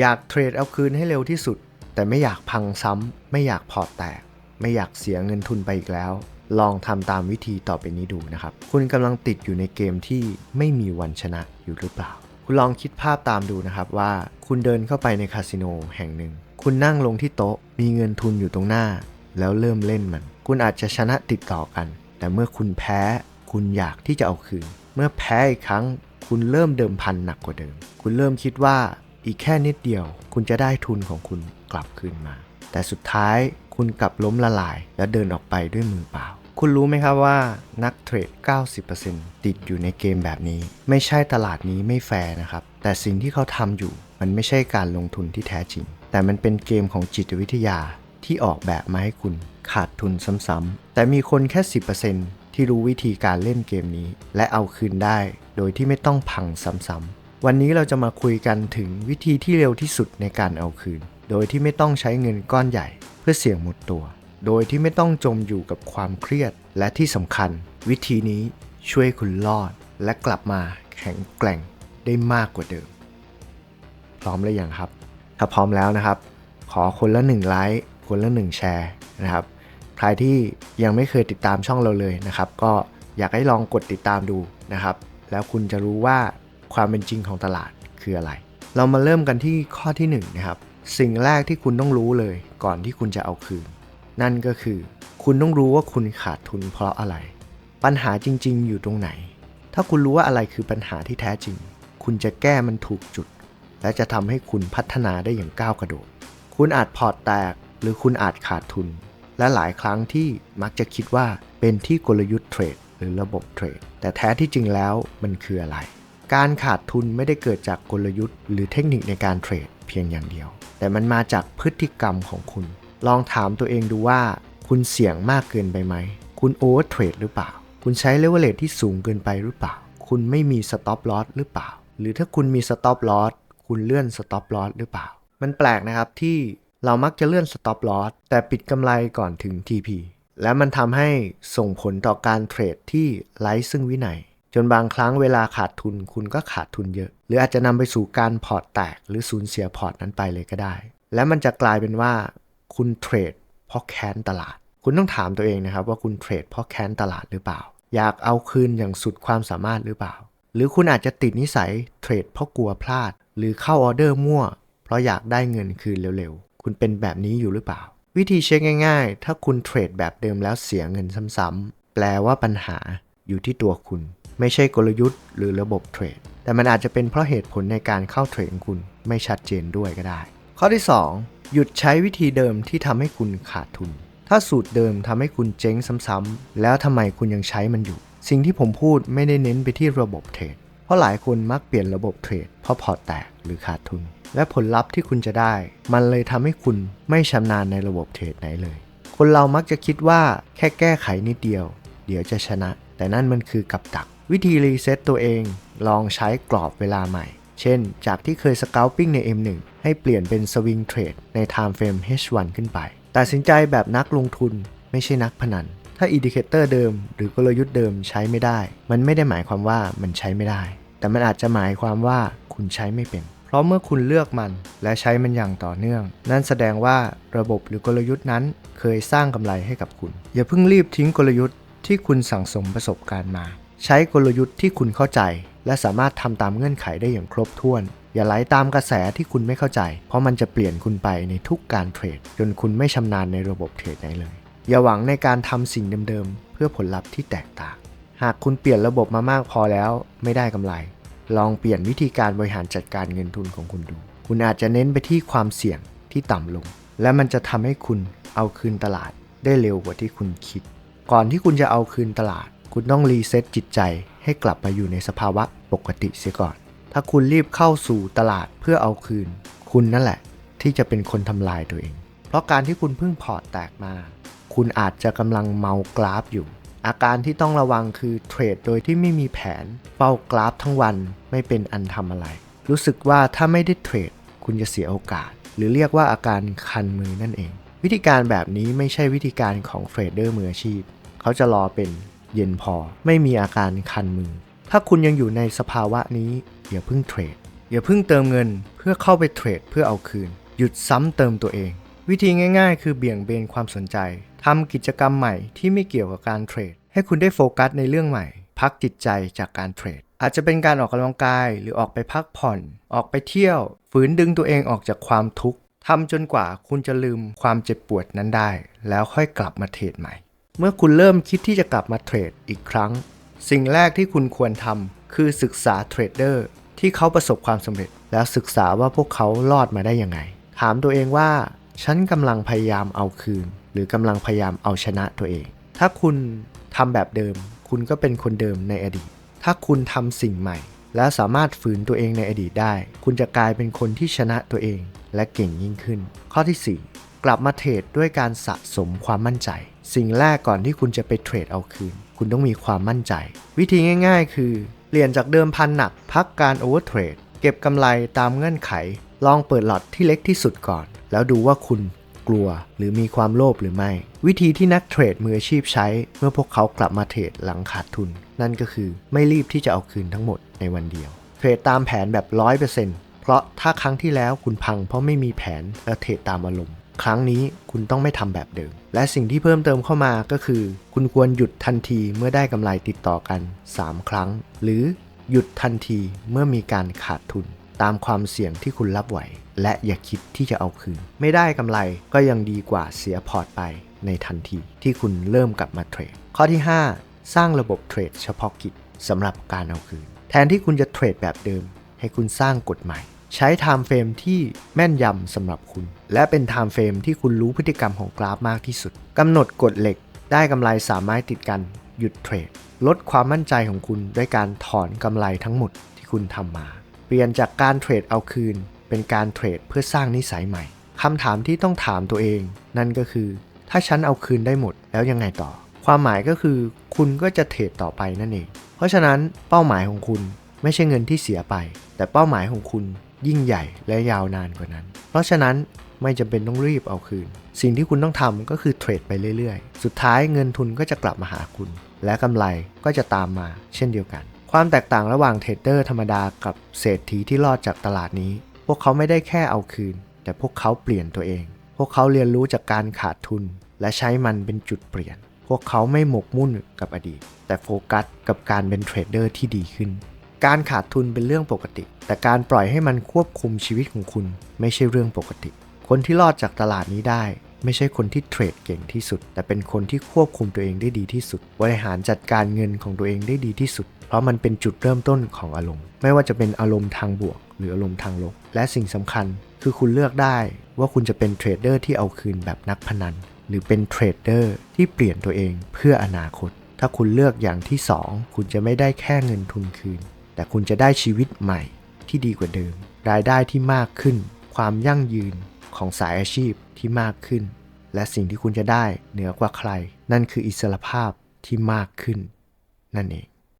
อยากเทรดเอาคืนให้เร็วที่สุด แต่ไม่อยากพังซ้ำ ไม่อยากพอร์ตแตก ไม่อยากเสียเงินทุนไปอีกแล้ว ลองทำตามวิธีต่อไปนี้ดูนะครับ คุณกำลังติดอยู่ในเกมที่ไม่มีวันชนะอยู่หรือเปล่า คุณลองคิดภาพตามดูนะครับว่า คุณเดินเข้าไปในคาสิโนแห่งหนึ่ง คุณนั่งลงที่โต๊ะ มีเงินทุนอยู่ตรงหน้า แล้วเริ่มเล่นมัน คุณอาจจะชนะติดต่อกัน แต่เมื่อคุณแพ้ คุณอยากที่จะเอาคืน เมื่อแพ้อีกครั้ง คุณเริ่มเดิมพันหนักกว่าเดิม คุณเริ่มคิดว่า อีกแค่นิดเดียว คุณจะได้ทุนของคุณกลับคืนมา แต่สุดท้ายคุณกลับล้มละลาย และเดินออกไปด้วยมือเปล่า คุณรู้ไหมครับว่านักเทรด 90%ติดอยู่ในเกมแบบนี้ ไม่ใช่ตลาดนี้ไม่แฟร์นะครับ แต่สิ่งที่เขาทำอยู่ มันไม่ใช่การลงทุนที่แท้จริง แต่มันเป็นเกมของจิตวิทยาที่ออกแบบมาให้คุณขาดทุนซ้ำๆ แต่มีคนแค่ 10%ที่รู้วิธีการเล่นเกมนี้ และเอาคืนได้ โดยที่ไม่ต้องพังซ้ำๆ วันนี้เราจะมาคุยกันถึงวิธีที่เร็วที่สุดในการเอาคืน โดยที่ไม่ต้องใช้เงินก้อนใหญ่ เพื่อเสี่ยงหมดตัว โดยที่ไม่ต้องจมอยู่กับความเครียด และที่สำคัญ วิธีนี้ช่วยคุณรอด และกลับมาแข็งแกร่งได้มากกว่าเดิม พร้อมหรือยังครับ ถ้าพร้อมแล้วนะครับ ขอคนละ1ไลค์คนละ1แชร์นะครับ ใครที่ยังไม่เคยติดตามช่องเราเลยนะครับ ก็อยากให้ลองกดติดตามดูนะครับ แล้วคุณจะรู้ว่า ความเป็นจริงของตลาดคืออะไร เรามาเริ่มกันที่ข้อที่1นงนะครับ สิ่งแรกที่คุณต้องรู้เลยก่อนที่คุณจะเอาคืน นั่นก็คือ คุณต้องรู้ว่าคุณขาดทุนเพราะอะไร ปัญหาจริง ๆ อยู่ตรงไหน ถ้าคุณรู้ว่าอะไรคือปัญหาที่แท้จริง คุณจะแก้มันถูกจุด และจะทำให้คุณพัฒนาได้อย่างก้าวกระโดด คุณอาจพอร์ตแตกหรือคุณอาจขาดทุน และหลายครั้งที่มักจะคิดว่าเป็นที่กลยุทธ์เทรดหรือระบบเทรด แต่แท้ที่จริงแล้วมันคืออะไร การขาดทุนไม่ได้เกิดจากกลยุทธ์ หรือเทคนิคในการเทรดเพียงอย่างเดียว แต่มันมาจากพฤติกรรมของคุณ ลองถามตัวเองดูว่า คุณเสี่ยงมากเกินไปไหม คุณโอเวอร์เทรดหรือเปล่า คุณใช้เลเวลเลทที่สูงเกินไปหรือเปล่า คุณไม่มีสต็อปลอสหรือเปล่า หรือถ้าคุณมีสต็อปลอสคุณเลื่อนสต็อปลอสหรือเปล่า มันแปลกนะครับที่เรามักจะเลื่อนสต็อปลอสแต่ปิดกำไรก่อนถึง TP และมันทำให้ส่งผลต่อการเทรดที่ไร้ซึ่งวินัย จนบางครั้งเวลาขาดทุนคุณก็ขาดทุนเยอะ หรืออาจจะนำไปสู่การพอร์ตแตก หรือสูญเสียพอร์ตนั้นไปเลยก็ได้ และมันจะกลายเป็นว่า คุณเทรดเพราะแค้นตลาด คุณต้องถามตัวเองนะครับว่าคุณเทรดเพราะแค้นตลาดหรือเปล่า อยากเอาคืนอย่างสุดความสามารถหรือเปล่า หรือคุณอาจจะติดนิสัยเทรดเพราะกลัวพลาด หรือเข้าออเดอร์มั่ว เพราะอยากได้เงินคืนเร็วๆ คุณเป็นแบบนี้อยู่หรือเปล่า วิธีเช็คง่าย ๆ ถ้าคุณเทรดแบบเดิมแล้วเสียเงินซ้ำๆแปลว่าปัญหา อยู่ที่ตัวคุณ ไม่ใช่กลยุทธ์หรือระบบเทรด แต่มันอาจจะเป็นเพราะเหตุผลในการเข้าเทรดของคุณไม่ชัดเจนด้วยก็ได้ ข้อที่ 2 หยุดใช้วิธีเดิมที่ทำให้คุณขาดทุน ถ้าสูตรเดิมทำให้คุณเจ๊งซ้ำๆแล้วทำไมคุณยังใช้มันอยู่ สิ่งที่ผมพูดไม่ได้เน้นไปที่ระบบเทรด เพราะหลายคนมักเปลี่ยนระบบเทรดเพราะพอแตกหรือขาดทุน และผลลัพธ์ที่คุณจะได้ มันเลยทำให้คุณไม่ชำนาญในระบบเทรดไหนเลย คนเรามักจะคิดว่าแค่แก้ไขนิดเดียว เดี๋ยวจะชนะ แต่นั่นมันคือกับดัก วิธีรีเซ็ตตัวเอง ลองใช้กรอบเวลาใหม่ เช่น จากที่เคยสเกลปิ้งใน M1 ให้เปลี่ยนเป็นสวิงเทรดใน Time Frame H1 ขึ้นไป ตัดสินใจแบบนักลงทุนไม่ใช่นักพนัน ถ้าอินดิเคเตอร์เดิม หรือกลยุทธ์เดิมใช้ไม่ได้ มันไม่ได้หมายความว่ามันใช้ไม่ได้ แต่มันอาจจะหมายความว่าคุณใช้ไม่เป็น เพราะเมื่อคุณเลือกมัน และใช้มันอย่างต่อเนื่อง นั่นแสดงว่าระบบหรือกลยุทธ์นั้น เคยสร้างกำไรให้กับคุณ อย่าเพิ่งรีบทิ้งกลยุทธ์ ที่คุณสั่งสมประสบการณ์มา ใช้กลยุทธ์ที่คุณเข้าใจ และสามารถทำตามเงื่อนไขได้อย่างครบถ้วน อย่าไหลตามกระแสที่คุณไม่เข้าใจ เพราะมันจะเปลี่ยนคุณไปในทุกการเทรด จนคุณไม่ชำนาญในระบบเทรดไหนเลย อย่าหวังในการทำสิ่งเดิมๆ เพื่อผลลัพธ์ที่แตกต่าง หากคุณเปลี่ยนระบบมามากพอแล้ว ไม่ได้กำไร ลองเปลี่ยนวิธีการบริหารจัดการเงินทุนของคุณดู คุณอาจจะเน้นไปที่ความเสี่ยงที่ต่ำลง และมันจะทำให้คุณเอาคืนตลาดได้เร็วกว่าที่คุณคิด ก่อนที่คุณจะเอาคืนตลาด คุณต้องรีเซ็ตจิตใจให้กลับมาอยู่ในสภาวะปกติเสียก่อน ถ้าคุณรีบเข้าสู่ตลาดเพื่อเอาคืน คุณนั่นแหละ ที่จะเป็นคนทำลายตัวเอง เพราะการที่คุณเพิ่งพอร์ตแตกมา คุณอาจจะกำลังเมากราฟอยู่ อาการที่ต้องระวังคือเทรดโดยที่ไม่มีแผนเฝ้ากราฟทั้งวันไม่เป็นอันทำอะไร รู้สึกว่าถ้าไม่ได้เทรดคุณจะเสียโอกาส หรือเรียกว่าอาการคันมือนั่นเอง วิธีการแบบนี้ไม่ใช่วิธีการของเทรดเดอร์มืออาชีพ เขาจะรอเป็นเย็นพอ ไม่มีอาการคันมือ ถ้าคุณยังอยู่ในสภาวะนี้อย่าเพิ่งเทรด อย่าเพิ่งเติมเงินเพื่อเข้าไปเทรดเพื่อเอาคืน หยุดซ้ำเติมตัวเอง วิธีง่ายๆ คือเบี่ยงเบนความสนใจทำกิจกรรมใหม่ที่ไม่เกี่ยวกับการเทรด ให้คุณได้โฟกัสในเรื่องใหม่ พักจิตใจจากการเทรด อาจจะเป็นการออกกำลังกายหรือออกไปพักผ่อน ออกไปเที่ยว ฝืนดึงตัวเองออกจากความทุกข์ ทำจนกว่าคุณจะลืมความเจ็บปวดนั้นได้ แล้วค่อยกลับมาเทรดใหม่ เมื่อคุณเริ่มคิดที่จะกลับมาเทรดอีกครั้ง สิ่งแรกที่คุณควรทำคือศึกษาเทรดเดอร์ที่เขาประสบความสำเร็จ แล้วศึกษาว่าพวกเขารอดมาได้ยังไง ถามตัวเองว่า ฉันกำลังพยายามเอาคืน หรือกำลังพยายามเอาชนะตัวเอง ถ้าคุณทำแบบเดิม คุณก็เป็นคนเดิมในอดีต ถ้าคุณทำสิ่งใหม่ และสามารถฝืนตัวเองในอดีตได้ คุณจะกลายเป็นคนที่ชนะตัวเองและเก่งยิ่งขึ้น ข้อที่ 4 กลับมาเทรดด้วยการสะสมความมั่นใจ สิ่งแรกก่อนที่คุณจะไปเทรดเอาคืน คุณต้องมีความมั่นใจ วิธีง่าย ๆ คือ เปลี่ยนจากเดิมพันหนัก พักการโอเวอร์เทรดเก็บกำไรตามเงื่อนไข ลองเปิดหลอตที่เล็กที่สุดก่อน แล้วดูว่าคุณ กลัว หรือมีความโลภหรือไม่ วิธีที่นักเทรดมืออาชีพใช้ เมื่อพวกเขากลับมาเทรดหลังขาดทุน นั่นก็คือไม่รีบที่จะเอาคืนทั้งหมดในวันเดียว เทรดตามแผนแบบ 100%เพราะถ้าครั้งที่แล้วคุณพังเพราะไม่มีแผนและเทรดตามอารมณ์ครั้งนี้คุณต้องไม่ทำแบบเดิม และสิ่งที่เพิ่มเติมเข้ามาก็คือ คุณควรหยุดทันทีเมื่อได้กำไรติดต่อกัน 3 ครั้ง หรือหยุดทันทีเมื่อมีการขาดทุน ตามความเสี่ยงที่คุณรับไหว และอย่าคิดที่จะเอาคืน ไม่ได้กำไรก็ยังดีกว่าเสียพอร์ตไปในทันทีที่คุณเริ่มกลับมาเทรด ข้อที่ 5 สร้างระบบเทรดเฉพาะกิจสำหรับการเอาคืน แทนที่คุณจะเทรดแบบเดิม ให้คุณสร้างกฎใหม่ ใช้ไทม์เฟรมที่แม่นยำสำหรับคุณ และเป็นไทม์เฟรมที่คุณรู้พฤติกรรมของกราฟมากที่สุดกำหนดกฎเหล็ก ได้กำไรสามไม้ติดกัน หยุดเทรด ลดความมั่นใจของคุณด้วยการถอนกำไรทั้งหมดที่คุณทำมา เปลี่ยนจากการเทรดเอาคืน เป็นการเทรดเพื่อสร้างนิสัยใหม่คำถามที่ต้องถามตัวเอง นั่นก็คือ ถ้าฉันเอาคืนได้หมดแล้วยังไงต่อ ความหมายก็คือ คุณก็จะเทรดต่อไปนั่นเอง เพราะฉะนั้นเป้าหมายของคุณไม่ใช่เงินที่เสียไป แต่เป้าหมายของคุณยิ่งใหญ่และยาวนานกว่านั้น เพราะฉะนั้นไม่จำเป็นต้องรีบเอาคืน สิ่งที่คุณต้องทำก็คือเทรดไปเรื่อยๆ สุดท้ายเงินทุนก็จะกลับมาหาคุณ และกำไรก็จะตามมาเช่นเดียวกัน ความแตกต่างระหว่างเทรดเดอร์ธรรมดากับเศรษฐีที่รอดจากตลาดนี้ พวกเขาไม่ได้แค่เอาคืน แต่พวกเขาเปลี่ยนตัวเอง พวกเขาเรียนรู้จากการขาดทุน และใช้มันเป็นจุดเปลี่ยน พวกเขาไม่หมกมุ่นกับอดีต แต่โฟกัสกับการเป็นเทรดเดอร์ที่ดีขึ้น การขาดทุนเป็นเรื่องปกติ แต่การปล่อยให้มันควบคุมชีวิตของคุณ ไม่ใช่เรื่องปกติ คนที่รอดจากตลาดนี้ได้ไม่ใช่คนที่เทรดเก่งที่สุด แต่เป็นคนที่ควบคุมตัวเองได้ดีที่สุด บริหารจัดการเงินของตัวเองได้ดีที่สุด ราะมันเป็นจุดเริ่มต้นของอารมณ์ ไม่ว่าจะเป็นอารมณ์ทางบวก หรืออารมณ์ทางลบ และสิ่งสำคัญคือคุณเลือกได้ว่าคุณจะเป็นเทรดเดอร์ที่เอาคืนแบบนักพนัน หรือเป็นเทรดเดอร์ที่เปลี่ยนตัวเองเพื่ออนาคต ถ้าคุณเลือกอย่างที่ 2 คุณจะไม่ได้แค่เงินทุนคืน แต่คุณจะได้ชีวิตใหม่ที่ดีกว่าเดิม รายได้ที่มากขึ้น ความยั่งยืนของสายอาชีพที่มากขึ้น และสิ่งที่คุณจะได้เหนือกว่าใคร นั่นคืออิสรภาพที่มากขึ้น นั่นเอง